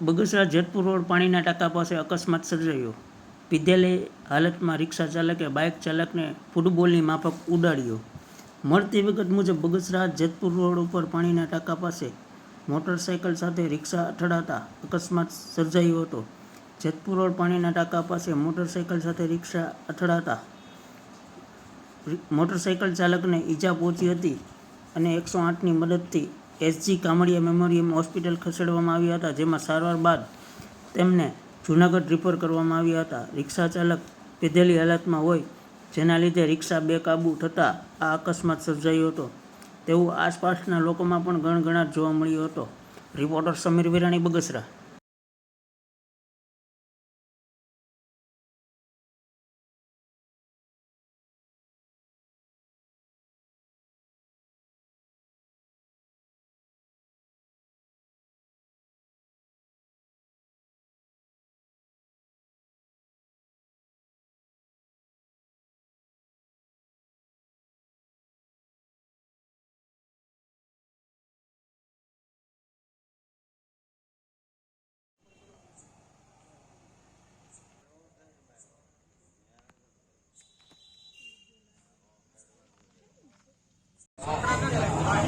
Bagasara Jetpur road પાણીના ટાંકા પાસે અકસ્માત સર્જાયો. પીધેલી હાલતમાં રિક્ષા ચાલકે, બાઇક ચાલકને ફૂટબોલની માફક ઉડાડ્યો. મળતી વિગત મુજબ, બગસરા જેતપુર રોડ ઉપર પાણીના ટાંકા પાસે મોટરસાઇકલ સાથે રિક્ષા અથડાતા અકસ્માત સર્જાયો હતો. જેતપુર રોડ પાણીના ટાંકા પાસે મોટરસાઇકલ સાથે રિક્ષા અથડાતા મોટરસાયકલ ચાલકને ઈજા પહોંચી હતી અને એકસો આઠની મદદથી એસજી કામડિયા મેમોરિયલ હોસ્પિટલ ખસેડવામાં આવ્યા હતા, જેમાં સારવાર બાદ તેમને જૂનાગઢ રિફર કરવામાં આવ્યા હતા. રિક્ષા ચાલક પીધેલી હાલતમાં હોય, જેના લીધે રિક્ષા બેકાબૂ થતાં આ અકસ્માત સર્જાયો હતો. તેવું આસપાસના લોકોમાં પણ ગણગણાટ જોવા મળ્યો હતો. રિપોર્ટર સમીર વિરાણી બગસરા.